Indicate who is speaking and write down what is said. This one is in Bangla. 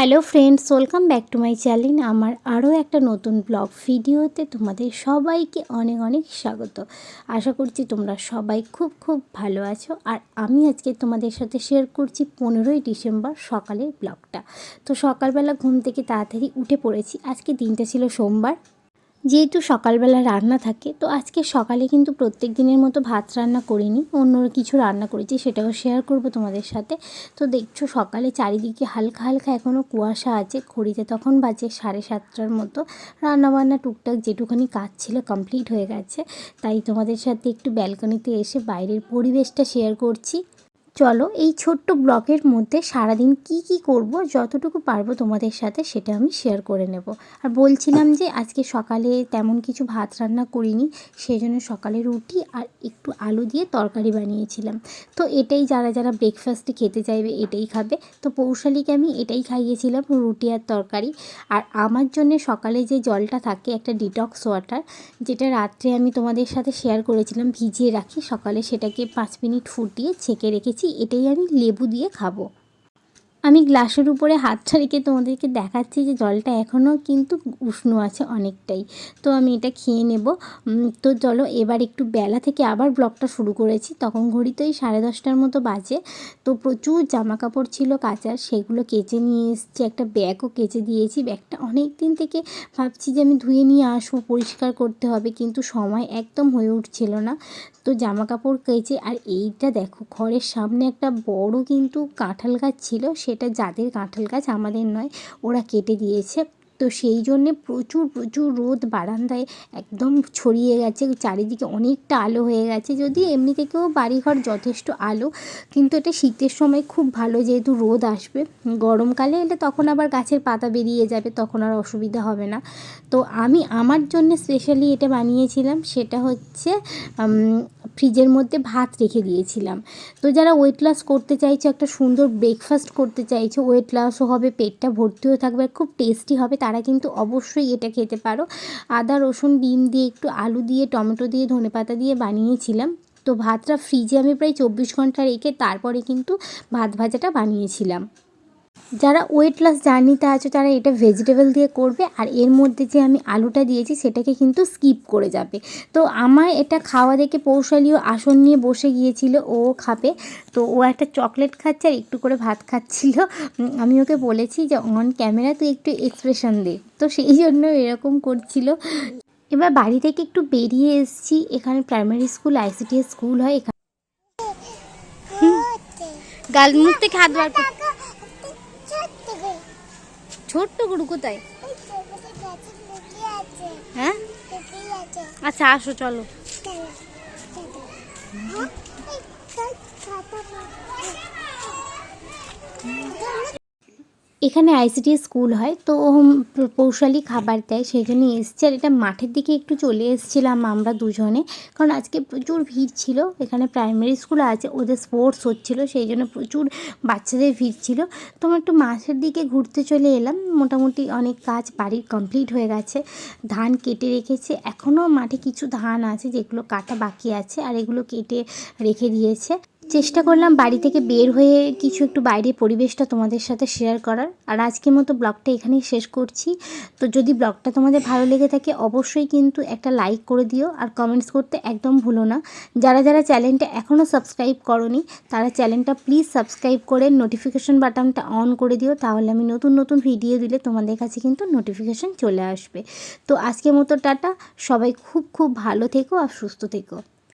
Speaker 1: Hello friends welcome back to my channel আমার আরও একটা নতুন ব্লগ ভিডিওতে তোমাদের সবাইকে অনেক অনেক স্বাগত। আশা করছি তোমরা সবাই খুব খুব ভালো আছো। আর আমি আজকে তোমাদের সাথে শেয়ার করছি পনেরোই ডিসেম্বর সকালের ব্লগটা তো সকালবেলা ঘুম থেকে তাড়াতাড়ি উঠে পড়েছি। আজকে দিনটা ছিল সোমবার। যেহেতু সকালবেলা রান্না থাকে, তো আজকে সকালে কিন্তু প্রত্যেক দিনের মতো ভাত রান্না করিনি, অন্য কিছু রান্না করেছি, সেটাও শেয়ার করব তোমাদের সাথে। তো দেখছ সকালে চারিদিকে হালকা হালকা এখনও কুয়াশা আছে, ঘড়িতে তখন বাজে সাড়ে সাতটার মতো। রান্নাবান্না টুকটাক যেটুখানি কাজ ছিল কমপ্লিট হয়ে গেছে, তাই তোমাদের সাথে একটু ব্যালকনিতে এসে বাইরের পরিবেশটা শেয়ার করছি। চলো এই ছোট্ট ব্লগের মধ্যে সারাদিন কি কি করব, যতটুকু পারব তোমাদের সাথে সেটা আমি শেয়ার করে নেব। আর বলছিলাম যে আজকে সকালে তেমন কিছু ভাত রান্না করিনি সেই জন্য সকালে রুটি আর একটু আলু দিয়ে তরকারি বানিয়েছিলাম। তো এটাই যারা যারা ব্রেকফাস্টে খেতে চাইবে এটাই খাবে। তো পৌশালীকে আমি এটাই খাইয়েছিলাম, রুটি আর তরকারি। আর আমার জন্য সকালে যে জলটা থাকে, একটা ডিটক্স ওয়াটার যেটা রাত্রে আমি তোমাদের সাথে শেয়ার করেছিলাম, ভিজিয়ে রাখি, সকালে সেটাকে পাঁচ মিনিট ফুটিয়ে ছেঁকে রেখেছি এটাই আমি লেবু দিয়ে খাব। আমি গ্লাসের উপরে হাতটা রেখে তোমাদেরকে দেখাচ্ছি যে জলটা এখনও কিন্তু উষ্ণ আছে অনেকটাই। তো আমি এটা খেয়ে নেব। তো চলো এবার একটু বেলা থেকে আবার ব্লগটা শুরু করেছি। তখন ঘড়িতে ওই সাড়ে দশটার মতো বাজে। তো প্রচুর জামা কাপড় ছিল কাচার, সেগুলো কেচে নিয়ে এসছি, একটা ব্যাগও কেচে দিয়েছি। ব্যাগটা অনেক দিন থেকে ভাবছি যে আমি ধুয়ে নিয়ে আসব, পরিষ্কার করতে হবে, কিন্তু সময় একদম হয়ে উঠছিল না। তো জামা কাপড় কেচে, আর এইটা দেখো, ঘরের সামনে একটা বড় কিন্তু কাঁঠাল গাছ ছিল সেটা যাদের কাঁঠাল গাছ আমাদের নয় ওরা কেটে দিয়েছে। তো সেই জন্যে প্রচুর প্রচুর রোদ বারান্দায় একদম ছড়িয়ে গেছে। চারিদিকে অনেকটা আলো হয়ে গেছে। যদি এমনি থেকেও বাড়িঘর যথেষ্ট আলো, কিন্তু এটা শীতের সময় খুব ভালো যেহেতু রোদ আসবে। গরমকালে এলে তখন আবার গাছের পাতা বেরিয়ে যাবে, তখন আর অসুবিধা হবে না। তো আমি আমার জন্য স্পেশালি এটা বানিয়েছিলাম, সেটা হচ্ছে ফ্রিজের মধ্যে ভাত রেখে দিয়েছিলাম। তো যারা ওয়েট লস করতে চাইছো, একটা সুন্দর ব্রেকফাস্ট করতে চাইছো ওয়েট লসও হবে, পেটটা ভর্তিও থাকবে খুব টেস্টি হবে, তারা কিন্তু অবশ্যই এটা খেতে পারো। আদা, রসুন, ডিম দিয়ে একটু আলু দিয়ে, টমেটো দিয়ে ধনে পাতা দিয়ে বানিয়েছিলাম। তো ভাতটা ফ্রিজে আমি প্রায় চব্বিশ ঘণ্টা রেখে তারপরে কিন্তু ভাত ভাজাটা বানিয়েছিলাম। যারা ওয়েট লস জার্নিতে আছে, তারা এটা ভেজিটেবল দিয়ে করবে আর এর মধ্যে যে আমি আলুটা দিয়েছি, সেটাকে কিন্তু স্কিপ করে যাবে। তো আমার এটা খাওয়া দেখে পৌশালীও আসন নিয়ে বসে গিয়েছিল, ও খাবে। তো ও একটা চকলেট খাচ্ছে আর একটু করে ভাত খাচ্ছিল। আমি ওকে বলেছি যে, অন ক্যামেরা তুই একটু এক্সপ্রেশন দে। তো সেই জন্য এরকম করছিল। এবার বাড়ি থেকে একটু বেরিয়ে এসেছি। এখানে প্রাইমারি স্কুল আইসিটিএস স্কুল হয়। এখানে গাল মুখ থেকে হাত বার ছোট্ট গরু কোথায় হ্যাঁ? আচ্ছা আসো চলো। এখানে আইসিটি স্কুল হয়, তো পৌশালি খাবার দেয়, সেই জন্য এসছে। আর এটা মাঠের দিকে একটু চলে এসেছিলাম আমরা দুজনে, কারণ আজকে প্রচুর ভিড় ছিল। এখানে প্রাইমারি স্কুল আছে, ওদের স্পোর্টস হচ্ছিল, সেই জন্য প্রচুর বাচ্চাদের ভিড় ছিল। তো আমরা একটু মাঠের দিকে ঘুরতে চলে এলাম। মোটামুটি অনেক কাজ বাড়ির কমপ্লিট হয়ে গেছে। ধান কেটে রেখেছে। এখনও মাঠে কিছু ধান আছে যেগুলো কাটা বাকি আছে, আর এগুলো কেটে রেখে দিয়েছে। চেষ্টা করলাম বাড়ি থেকে বের হয়ে কিছু একটু বাইরে পরিবেশটা তোমাদের সাথে শেয়ার করার। আর আজকের মতো ব্লগটা এখানেই শেষ করছি। তো যদি ব্লগটা তোমাদের ভালো লেগে থাকে, অবশ্যই কিন্তু একটা লাইক করে দিও আর কমেন্টস করতে একদম ভুলো না। যারা যারা চ্যানেলটা এখনও সাবস্ক্রাইব করনি, তারা চ্যানেলটা প্লিজ সাবস্ক্রাইব করে নোটিফিকেশন বাটনটা অন করে দিও। তাহলে আমি নতুন নতুন ভিডিও দিলে তোমাদের কাছে কিন্তু নোটিফিকেশন চলে আসবে। তো আজকের মতো টাটা। সবাই খুব খুব ভালো থেকো আর সুস্থ থেকো।